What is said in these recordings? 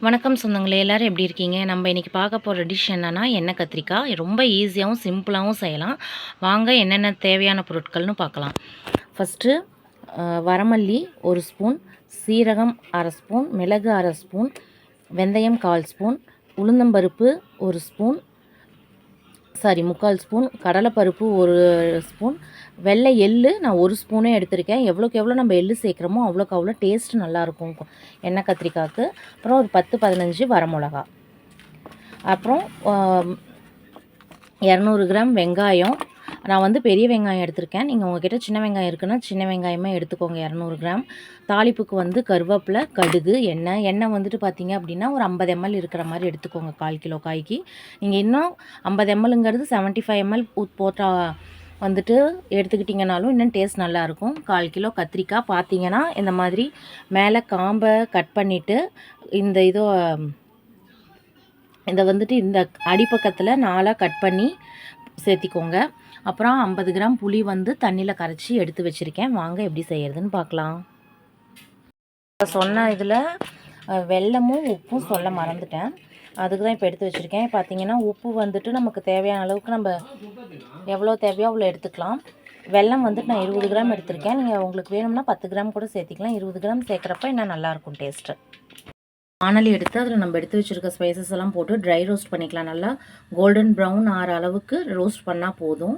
வணக்கம் சொந்தங்களே எல்லோரும் எப்படி இருக்கீங்க? நம்ம இன்றைக்கி பார்க்க போகிற டிஷ் என்னென்னா எண்ணெய் கத்திரிக்காய். ரொம்ப ஈஸியாகவும் சிம்பிளாகவும் செய்யலாம். வாங்க என்னென்ன தேவையான பொருட்கள்னு பார்க்கலாம். ஃபஸ்ட்டு வரமல்லி ஒரு ஸ்பூன் சீரகம் அரை ஸ்பூன் மிளகு அரை ஸ்பூன் வெந்தயம் கால் ஸ்பூன் உளுந்தம்பருப்பு ஒரு ஸ்பூன் சாரி முக்கால் ஸ்பூன் கடலைப்பருப்பு ஒரு ஸ்பூன் வெள்ளை எள்ளு நான் ஒரு ஸ்பூனே எடுத்திருக்கேன். எவ்வளோக்கு எவ்வளோ நம்ம எள்ளு சேர்க்குறோமோ அவ்வளோக்கு அவ்வளோ டேஸ்ட் நல்லாயிருக்கும். எண்ணெய் கத்திரிக்காய்க்கு. அப்புறம் ஒரு பத்து பதினஞ்சு வரமிளகா அப்புறம் இரநூறு கிராம் வெங்காயம். நான் வந்து பெரிய வெங்காயம் எடுத்திருக்கேன். நீங்கள் உங்ககிட்ட சின்ன வெங்காயம் இருக்குன்னா சின்ன வெங்காயமே எடுத்துக்கோங்க இரநூறு கிராம். தாளிப்புக்கு வந்து கருவேப்பிலை கடுகு எண்ணெய். எண்ணெய் வந்துட்டு பார்த்தீங்க அப்படின்னா ஒரு ஐம்பது எம்எல் இருக்கிற மாதிரி எடுத்துக்கோங்க கால் கிலோ காய்க்கு. நீங்கள் இன்னும் ஐம்பது எம்எல்ங்கிறது செவன்ட்டி ஃபைவ் எம்எல் போட்டால் வந்துட்டு எடுத்துக்கிட்டிங்கனாலும் இன்னும் டேஸ்ட் நல்லாயிருக்கும். கால் கிலோ கத்திரிக்காய் பார்த்தீங்கன்னா இந்த மாதிரி மேலே காம்பை கட் பண்ணிவிட்டு இந்த இதோ இதை வந்துட்டு இந்த அடிப்பக்கத்தில் நாளாக கட் பண்ணி சேர்த்திக்கோங்க. அப்புறம் ஐம்பது கிராம் புளி வந்து தண்ணியில் கரைச்சி எடுத்து வச்சுருக்கேன். வாங்க எப்படி செய்கிறதுன்னு பார்க்கலாம். சொன்ன இதில் வெள்ளமும் உப்பும் சொல்ல மறந்துட்டேன். அதுக்கு தான் இப்போ எடுத்து வச்சுருக்கேன். பார்த்தீங்கன்னா உப்பு வந்துட்டு நமக்கு தேவையான அளவுக்கு நம்ம எவ்வளோ தேவையோ அவ்வளோ எடுத்துக்கலாம். வெள்ளம் வந்துட்டு நான் இருபது கிராம் எடுத்திருக்கேன். நீங்கள் உங்களுக்கு வேணும்னா பத்து கிராம் கூட சேர்த்திக்கலாம். இருபது கிராம் சேர்க்குறப்ப இன்னும் நல்லாயிருக்கும் டேஸ்ட்டு வானலி எடுத்து அதில் நம்ம எடுத்து வச்சுருக்க ஸ்பைசஸ் எல்லாம் போட்டு ட்ரை ரோஸ்ட் பண்ணிக்கலாம். நல்லா கோல்டன் ப்ரௌன் ஆற அளவுக்கு ரோஸ்ட் பண்ணால் போதும்.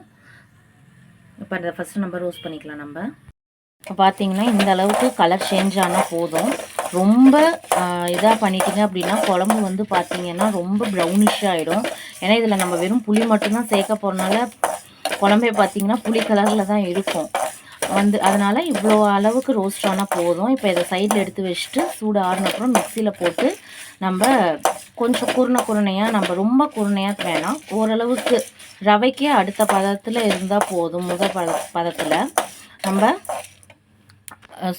இப்போ அந்த ஃபஸ்ட்டு நம்ம ரோஸ்ட் பண்ணிக்கலாம் நம்ம. இப்போ பார்த்தீங்கன்னா இந்த அளவுக்கு கலர் சேஞ்ச் ஆனால் போதும். ரொம்ப இதாக பண்ணிட்டீங்க அப்படின்னா குழம்பு வந்து பார்த்தீங்கன்னா ரொம்ப ப்ரௌனிஷ் ஆகிடும் ஏன்னா இதில் நம்ம வெறும் புளி மட்டும்தான் சேர்க்க போகிறனால குழம்பே பார்த்தீங்கன்னா புளி கலரில் தான் இருக்கும். வந்து அதனால் இவ்வளோ அளவுக்கு ரோஸ்ட் ஆனால் போதும். இப்போ இதை சைடில் எடுத்து வச்சுட்டு சூடு ஆறுனப்புறம் மிக்சியில் போட்டு நம்ம கொஞ்சம் குருணை குருணையாக நம்ம ரொம்ப குருணையாக வேணாம். ஓரளவுக்கு ரவைக்கே அடுத்த பதத்தில் இருந்தால் போதும் முதல் பத பதத்தில். நம்ம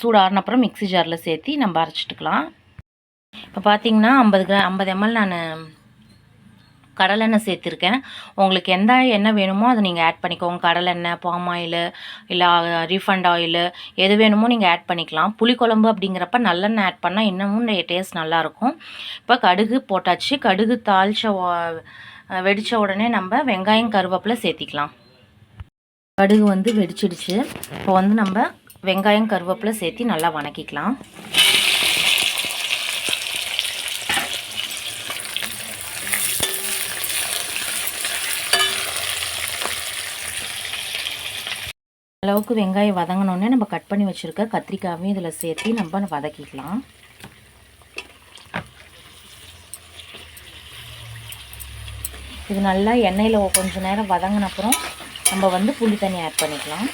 சூடு அப்புறம் மிக்சி ஜாரில் சேர்த்து நம்ம அரைச்சிட்டுக்கலாம். இப்போ பார்த்தீங்கன்னா ஐம்பது கிரா ஐம்பது எம்எல் நான் கடலெண்ணெய் சேர்த்துருக்கேன். உங்களுக்கு எந்த எண்ணெய் வேணுமோ அதை நீங்கள் ஆட் பண்ணிக்கோங்க. கடலெண்ணெய் பாம் ஆயிலு இல்லை ரீஃபண்ட் ஆயிலு எது வேணுமோ நீங்கள் ஆட் பண்ணிக்கலாம். புளிக்குழம்பு அப்படிங்கிறப்ப நல்லெண்ணெய் ஆட் பண்ணால் இன்னமும் டேஸ்ட் நல்லாயிருக்கும் இப்போ கடுகு போட்டாச்சு. கடுகு தாளித்த வெடித்த உடனே நம்ம வெங்காயம் கருவேப்பிலை சேர்த்திக்கலாம். கடுகு வந்து வெடிச்சிடுச்சு. இப்போ வந்து நம்ம வெங்காயம் கருவேப்பிலை சேர்த்தி நல்லா வணக்கிக்கலாம். அளவுக்கு வெங்காயம் வதங்கினோடனே நம்ம கட் பண்ணி வச்சுருக்க கத்திரிக்காயும் இதில் சேர்த்து நம்ம வதக்கிக்கலாம். இது நல்லா எண்ணெயில் கொஞ்சம் நேரம் வதங்கின அப்புறம் நம்ம வந்து புளி தண்ணி ஆட் பண்ணிக்கலாம்.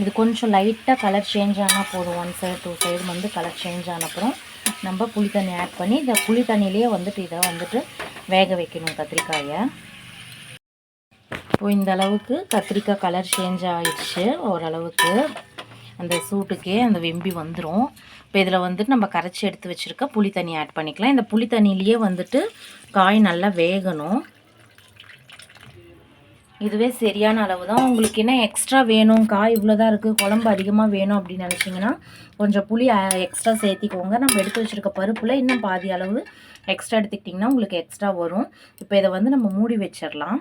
இது கொஞ்சம் லைட்டாக கலர் சேஞ்ச் ஆனால் போதும். ஒன் சைடு டூ சைடு வந்து கலர் சேஞ்ச் ஆனப்புறம் நம்ம புளி தண்ணி ஆட் பண்ணி இந்த புளி தண்ணியிலேயே வந்துட்டு இதை வந்துட்டு வேக வைக்கணும் கத்திரிக்காயை. இப்போ இந்த அளவுக்கு கத்திரிக்காய் கலர் சேஞ்ச் ஆகிடுச்சு ஓரளவுக்கு. அந்த சூட்டுக்கே அந்த வெம்பி வந்துடும் இப்போ இதில் வந்துட்டு நம்ம கரைச்சி எடுத்து வச்சுருக்க புளி தண்ணி ஆட் பண்ணிக்கலாம். இந்த புளி தண்ணியிலேயே வந்துட்டு காய் நல்லா வேகணும். இதுவே சரியான அளவு தான் உங்களுக்கு என்ன எக்ஸ்ட்ரா வேணும் காய் இவ்வளோ தான் இருக்குது குழம்பு அதிகமாக வேணும் அப்படின்னு நினச்சிங்கன்னா கொஞ்சம் புளி எக்ஸ்ட்ரா சேர்த்திக்கோங்க. நம்ம எடுத்து வச்சுருக்க பருப்பில் இன்னும் பாதி அளவு எக்ஸ்ட்ரா எடுத்துக்கிட்டிங்கன்னா உங்களுக்கு எக்ஸ்ட்ரா வரும். இப்போ இதை வந்து நம்ம மூடி வச்சிடலாம்.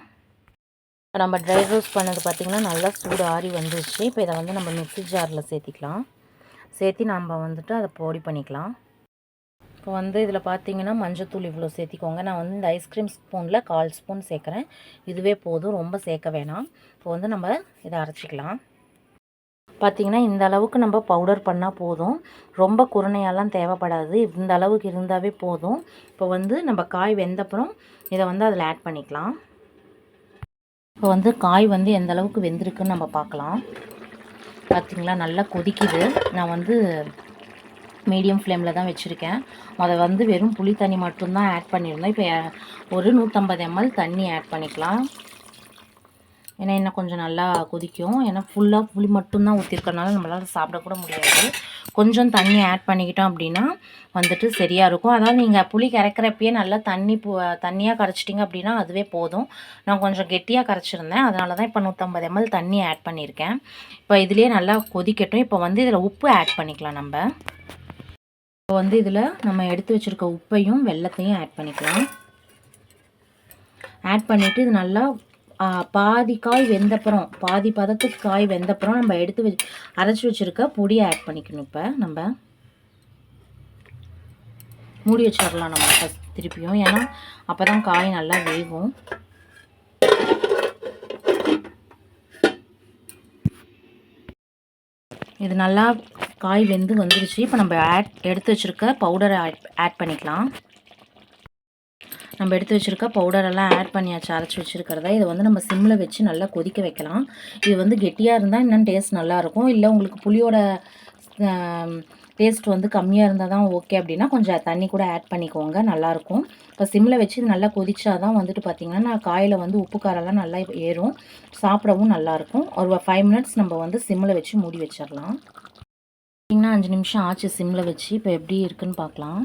இப்போ நம்ம ட்ரை ரோஸ்ட் பண்ணது பார்த்திங்கன்னா நல்லா சூடு ஆறி வந்துருச்சு. இப்போ இதை வந்து நம்ம மிக்சி ஜாரில் சேர்த்திக்கலாம். சேர்த்தி நம்ம வந்துட்டு அதை பொடி பண்ணிக்கலாம். இப்போ வந்து இதில் பார்த்தீங்கன்னா மஞ்சத்தூள் இவ்வளோ சேர்த்திக்கோங்க. நான் வந்து இந்த ஐஸ்கிரீம் ஸ்பூனில் கால் ஸ்பூன் சேர்க்குறேன். இதுவே போதும். ரொம்ப சேர்க்க வேணாம். இப்போ வந்து நம்ம இதை அரைச்சிக்கலாம். பார்த்திங்கன்னா இந்த அளவுக்கு நம்ம பவுடர் பண்ணால் போதும். ரொம்ப குருணையெல்லாம் தேவைப்படாது. இந்த அளவுக்கு இருந்தாவே போதும். இப்போ வந்து நம்ம காய் வெந்தப்புறம் இதை வந்து அதில் ஆட் பண்ணிக்கலாம். இப்போ வந்து காய் வந்து எந்த அளவுக்கு வெந்திருக்குன்னு நம்ம பார்க்கலாம். பார்த்திங்களா? நல்லா கொதிக்குது. நான் வந்து மீடியம் ஃப்ளேமில் தான் வச்சுருக்கேன். அதை வந்து வெறும் புளி தண்ணி மட்டும்தான் ஆட் பண்ணியிருந்தோம் இப்போ ஒரு நூற்றம்பது எம்எல் தண்ணி ஆட் பண்ணிக்கலாம். ஏன்னா இன்னும் கொஞ்சம் நல்லா கொதிக்கும். ஏன்னா ஃபுல்லாக புளி மட்டும்தான் ஊற்றிருக்கனால நம்மளால் சாப்பிடக்கூட முடியாது. கொஞ்சம் தண்ணி ஆட் பண்ணிக்கிட்டோம் அப்படின்னா வந்துட்டு சரியாக இருக்கும். அதாவது நீங்கள் புளி கரைக்கிறப்பயே நல்லா தண்ணி பு தண்ணியாக கரைச்சிட்டிங்க அப்படின்னா அதுவே போதும். நான் கொஞ்சம் கெட்டியாக கரைச்சிருந்தேன். அதனால தான் இப்போ நூற்றம்பது எம்எல் தண்ணி ஆட் பண்ணியிருக்கேன் இப்போ இதுலேயே நல்லா கொதிக்கட்டும். இப்போ வந்து இதில் உப்பு ஆட் பண்ணிக்கலாம் நம்ம. இப்போ வந்து இதில் நம்ம எடுத்து வச்சுருக்க உப்பையும் வெல்லத்தையும் ஆட் பண்ணிக்கலாம். ஆட் பண்ணிவிட்டு இது நல்லா பாதி காய் வெந்தப்புறம் பாதி பதத்துக்கு காய் வெந்தப்புறம் நம்ம எடுத்து வச்சு அரைச்சி வச்சுருக்க பொடியை ஆட் பண்ணிக்கணும் இப்போ நம்ம. மூடி வச்சிடலாம் நம்ம ஃபஸ்ட் திருப்பியும். ஏன்னா அப்போ தான் காய் நல்லா வேகும். இது நல்லா காய் வெந்து வந்துருச்சு. இப்போ நம்ம ஆட் எடுத்து வச்சுருக்க பவுடரை ஆட் ஆட் பண்ணிக்கலாம். நம்ம எடுத்து வச்சுருக்க பவுடரெல்லாம் ஆட் பண்ணியாச்சு அரைச்சி வச்சுருக்கிறத இதை வந்து நம்ம சிம்மில் வச்சு நல்லா கொதிக்க வைக்கலாம். இது வந்து கெட்டியாக இருந்தால் இன்னும் டேஸ்ட் நல்லாயிருக்கும் இல்லை உங்களுக்கு புளியோட டேஸ்ட் வந்து கம்மியாக இருந்தால் தான் ஓகே அப்படின்னா கொஞ்சம் தண்ணி கூட ஆட் பண்ணிக்கோங்க. நல்லாயிருக்கும் இப்போ சிம்மில் வச்சு இது நல்லா கொதிச்சா தான் வந்துட்டு பார்த்திங்கன்னா காயில் வந்து உப்பு காரெல்லாம் நல்லா ஏறும். சாப்பிடவும் நல்லாயிருக்கும் ஒரு ஃபைவ் மினிட்ஸ் நம்ம வந்து சிம்மில் வச்சு மூடி வச்சிடலாம். பார்த்திங்கன்னா அஞ்சு நிமிஷம் ஆச்சு சிம்மில் வச்சு. இப்போ எப்படி இருக்குன்னு பார்க்கலாம்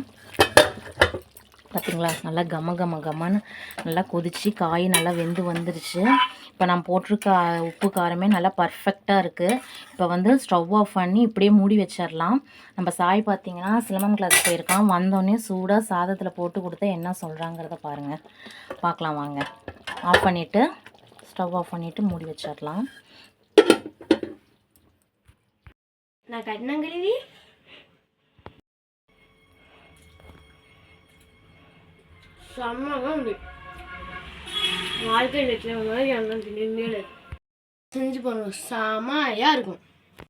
பார்த்தீங்களா நல்லா கம கம கமன்னு நல்லா கொதிச்சு காய் நல்லா வெந்து வந்துருச்சு. இப்போ நான் போட்டிருக்க உப்பு காரமே நல்லா பர்ஃபெக்டாக இருக்குது இப்போ வந்து ஸ்டவ் ஆஃப் பண்ணி இப்படியே மூடி வச்சிடலாம் நம்ம சாய் பார்த்தீங்கன்னா சிலம்பம் கிளாஸ் போயிருக்கான். வந்தோடனே சூடாக சாதத்தில் போட்டு கொடுத்தா என்ன சொல்கிறாங்கிறத பாருங்கள் பார்க்கலாம் வாங்க. ஆஃப் பண்ணிவிட்டு ஸ்டவ் ஆஃப் பண்ணிவிட்டு மூடி வச்சிடலாம் நான் கண்ணம் கழுவி. செம்மதான் உண்டு வாழ்க்கை லட்சம் மாதிரி அண்ணன் செஞ்சு போகணும் செமையாக இருக்கும்.